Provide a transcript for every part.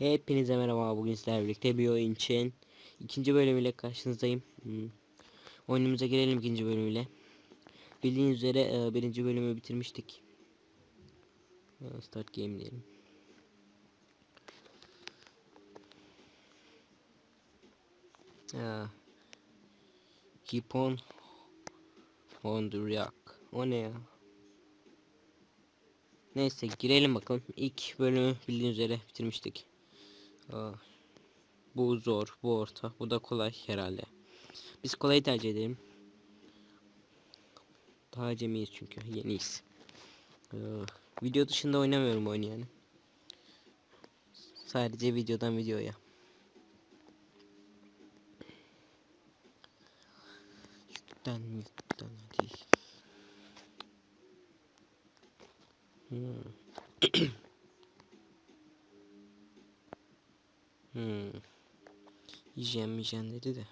Hepinize merhaba. Bugün sizlerle birlikte bir oyun için ikinci bölümüyle karşınızdayım. Hmm. Oyunumuza girelim ikinci bölümüyle. Bildiğiniz üzere e, birinci bölümü bitirmiştik. E, Start game diyelim. Ha. Keep on rock. O ne ya? Neyse girelim bakalım. İlk bölümü bildiğiniz üzere bitirmiştik. Aa, bu zor, bu orta, bu da kolay herhalde. Biz kolayı tercih edelim. Daha acemiyiz çünkü yeniyiz. Ee, video dışında oynamıyorum oyunu yani. Sadece videodan videoya. Yüklen yüklen hadi. Hmm. Yiyeceğim yiyeceğim dedi de.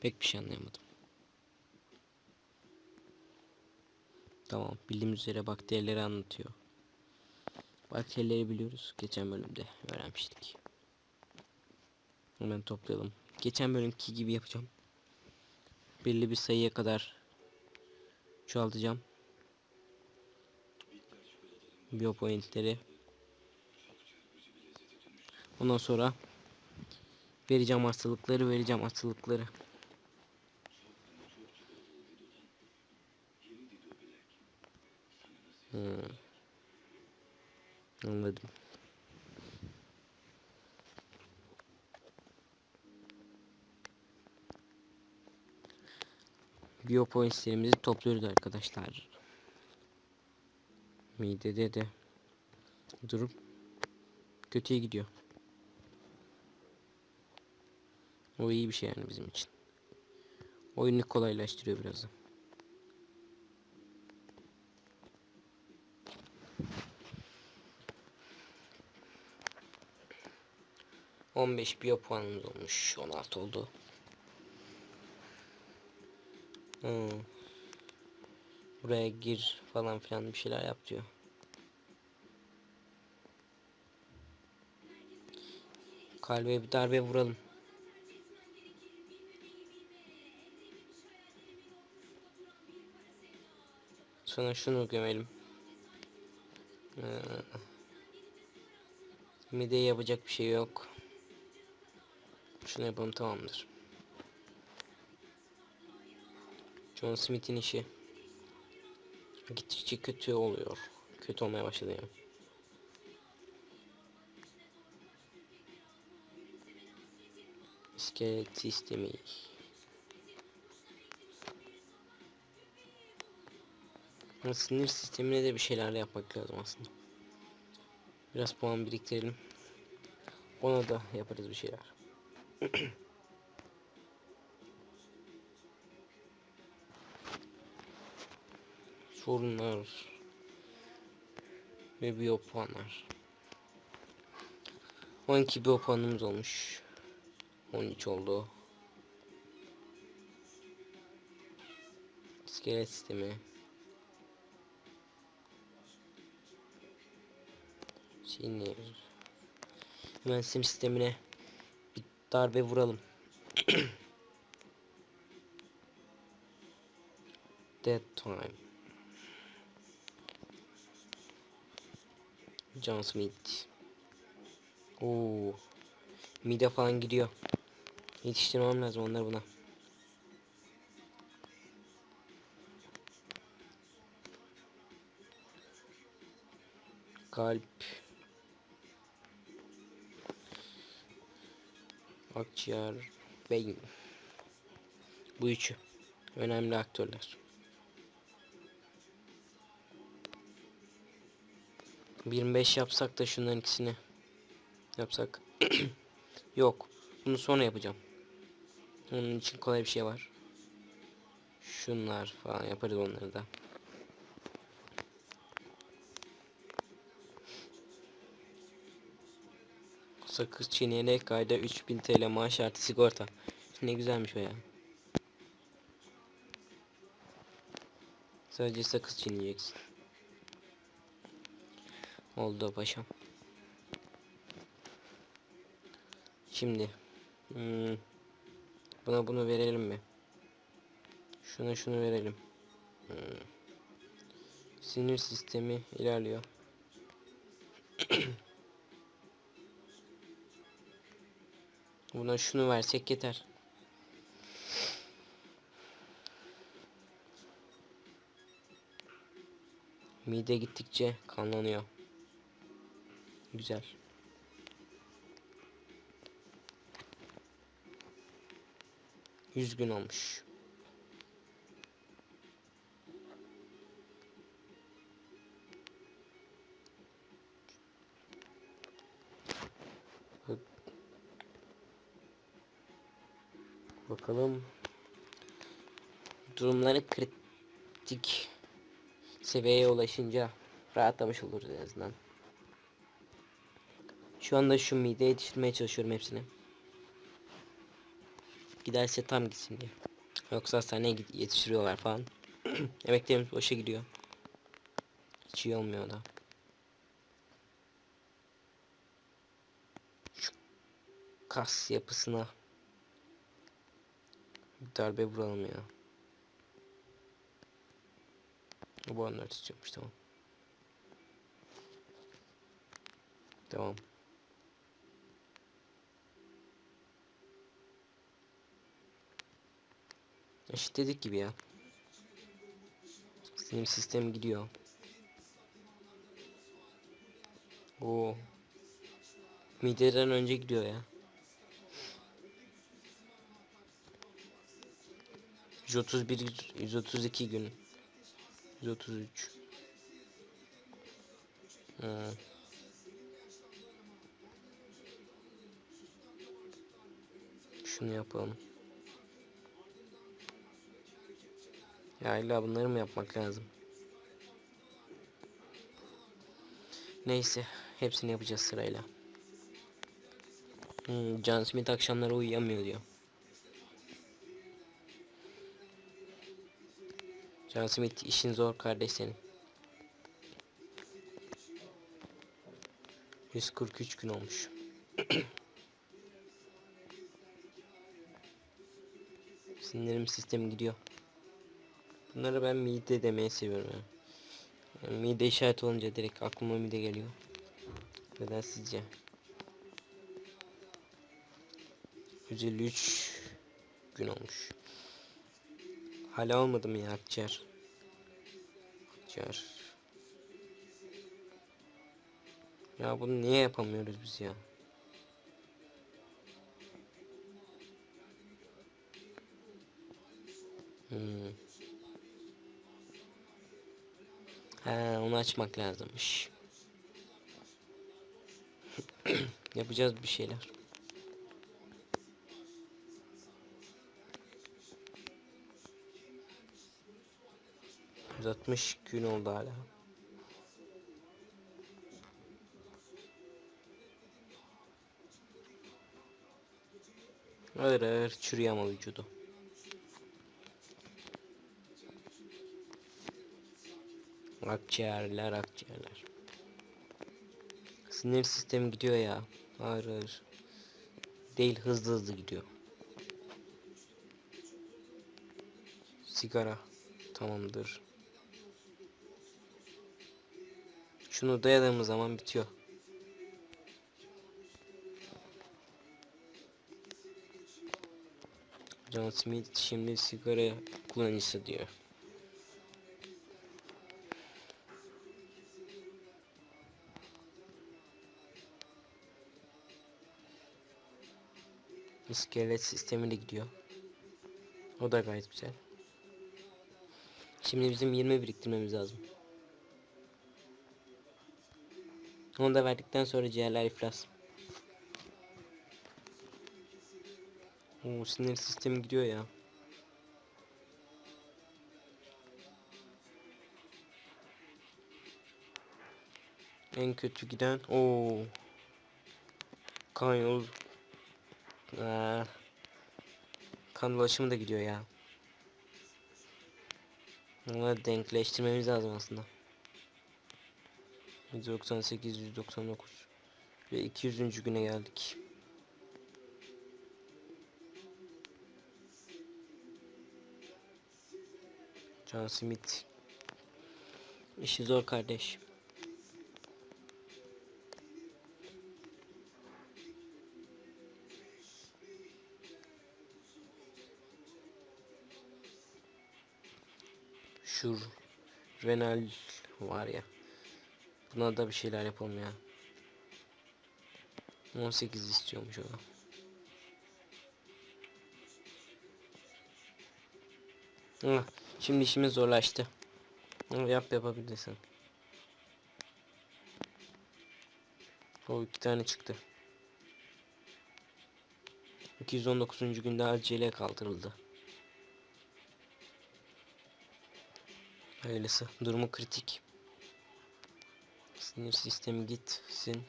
Pek bir şey anlayamadım. Tamam bildiğimiz üzere bakterileri anlatıyor. Bakterileri biliyoruz. Geçen bölümde öğrenmiştik. Hemen toplayalım. Geçen bölümki gibi yapacağım. Belli bir sayıya kadar çoğaltacağım. Biopointleri. Ondan sonra vereceğim hastalıkları, vereceğim hastalıkları. Hmm. Anladım. Biopointlerimizi topluyoruz arkadaşlar. Midede de durum kötüye gidiyor. O iyi bir şey yani bizim için. Oyunu kolaylaştırıyor biraz da. On beş biyo puanımız olmuş. 16 oldu. Hmm. Buraya gir falan filan bir şeyler yap diyor. Kalbe bir darbe vuralım. Sonra şunu gömelim. Ee, mide yapacak bir şey yok. Şunu yapalım tamamdır. John Smith'in işi gittikçe kötü oluyor. Kötü olmaya başladı yani. İskelet sistemi. Ya Sinir sistemine de bir şeyler yapmak lazım aslında. Biraz puan biriktirelim. Ona da yaparız bir şeyler. Sorunlar ve biyo puanlar. 12 biyo puanımız olmuş. 13 oldu. İskelet sistemi. Sinir. Hemen sim sistemine bir darbe vuralım. Dead time. John Smith. Oo. Mide falan gidiyor. Yetiştirmem lazım onları buna. Kalp. Akciğer. Beyin. Bu üçü. Önemli aktörler. 25 yapsak da şunların ikisini yapsak. Yok. Bunu sonra yapacağım. Onun için kolay bir şey var. Şunlar falan yaparız onları da. Sakız çiğneyerek ayda 3000 TL maaş artı sigorta. Ne güzelmiş o ya. Sadece sakız çiğneyeceksin. Oldu paşam. Şimdi hmm, buna bunu verelim mi? Şuna şunu verelim. Hmm. Sinir sistemi ilerliyor. Buna şunu versek yeter. Mide gittikçe kanlanıyor. Güzel. Yüz gün olmuş. Bakalım. Durumları kritik seviyeye ulaşınca rahatlamış oluruz en azından. Şu anda şu mide yetiştirmeye çalışıyorum hepsini. Giderse tam gitsin diye. Yoksa hastaneye yetiştiriyorlar falan. Emeklerimiz boşa gidiyor. Hiç iyi olmuyor da. Şu kas yapısına darbe vuralım ya. Bu anlar istiyormuş tamam. Tamam. Eşitledik gibi ya. Sinir sistemi gidiyor. Oo. Mideden önce gidiyor ya. 131 132 gün. 133. Ha. Şunu yapalım. Ya illa bunları mı yapmak lazım? Neyse, hepsini yapacağız sırayla. Hmm, John Smith akşamları uyuyamıyor diyor. John Smith işin zor kardeş senin. 143 gün olmuş. Sindirim sistemi gidiyor. Bunları ben mide demeyi seviyorum yani. Yani mide işareti olunca direkt aklıma mide geliyor. Neden sizce? 153 gün olmuş. Hala olmadı mı ya akciğer? Akciğer. Ya bunu niye yapamıyoruz biz ya? Hmm. He, onu açmak lazımmış. Yapacağız bir şeyler. Uzatmış gün oldu hala. Ağır ağır çürüyor ama vücudu. Akciğerler akciğerler. Sinir sistemi gidiyor ya. Ağır ağır. Değil hızlı hızlı gidiyor. Sigara. Tamamdır. Şunu dayadığımız zaman bitiyor. John Smith şimdi sigara kullanıcısı diyor. İskelet sistemi de gidiyor. O da gayet güzel. Şimdi bizim 20 biriktirmemiz lazım. Onu da verdikten sonra ciğerler iflas. Oo, sinir sistemi gidiyor ya. En kötü giden o kan yol Aa, kan ulaşımı da gidiyor ya. Onları denkleştirmemiz lazım aslında. 198, 199 ve 200. güne geldik. John Smith. İşi zor kardeş. Şur Renal var ya. Buna da bir şeyler yapalım ya. 18 istiyormuş o. Şimdi işimiz zorlaştı. Yap yapabilirsin. O iki tane çıktı. 219. günde acele kaldırıldı. Hayırlısı. Durumu kritik. Sinir sistemi gitsin.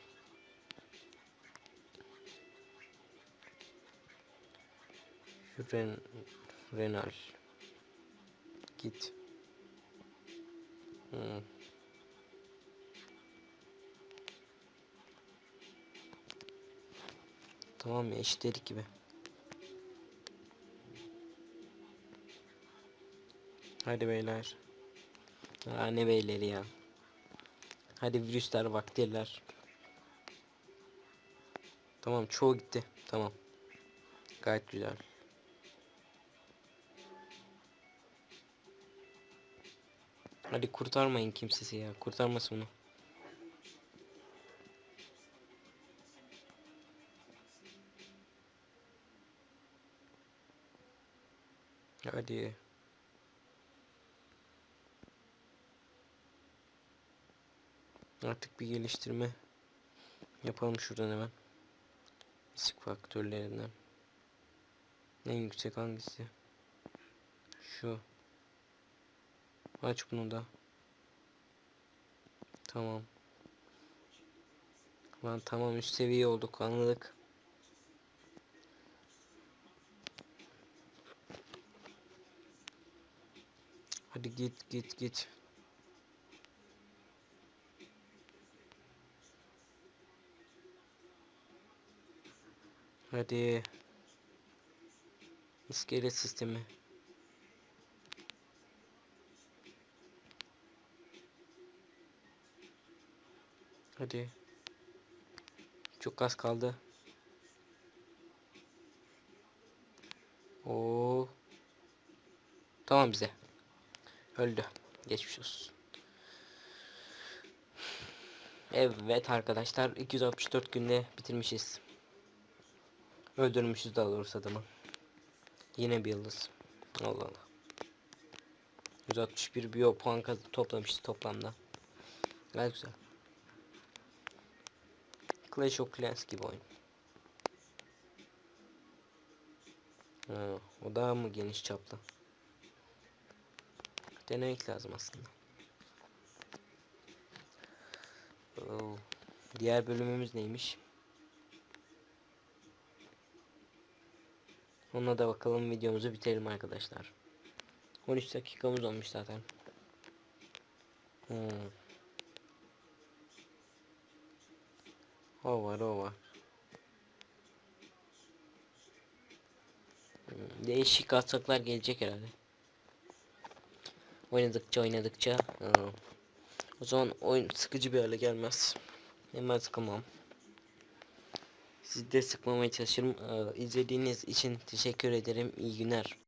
Ren renal git. Hmm. Tamam ya eşitledik gibi. Hadi beyler. Aa, ne beyleri ya. Hadi virüsler, bakteriler. Tamam çoğu gitti. Tamam. Gayet güzel. Hadi kurtarmayın kimsesi ya. Kurtarmasın onu. Hadi. Artık bir geliştirme yapalım şuradan hemen. Risk faktörlerinden. En yüksek hangisi? Şu. Aç bunu da. Tamam. Lan tamam üst seviye olduk anladık. Hadi git git git. Hadi. İskelet sistemi. Hadi. Çok az kaldı. Oo. Tamam bize. Öldü. Geçmiş olsun. Evet arkadaşlar 264 günde bitirmişiz. Öldürmüşüz daha doğrusu adamı. Yine bir yıldız. Allah Allah. 161 biyo puan toplamışız toplamda. Gayet güzel. Clash of Clans gibi oyun. Ha, o daha mı geniş çaplı? Denemek lazım aslında. Oo. Diğer bölümümüz neymiş? Ona da bakalım videomuzu bitirelim arkadaşlar. 13 dakikamız olmuş zaten. Hmm. O var o var. Hmm, Değişik ataklar gelecek herhalde. Oynadıkça oynadıkça. aa, O zaman oyun sıkıcı bir hale gelmez. Hemen sıkılmam. Sizi de sıkmamaya çalışırım. Ee, İzlediğiniz için teşekkür ederim. İyi günler.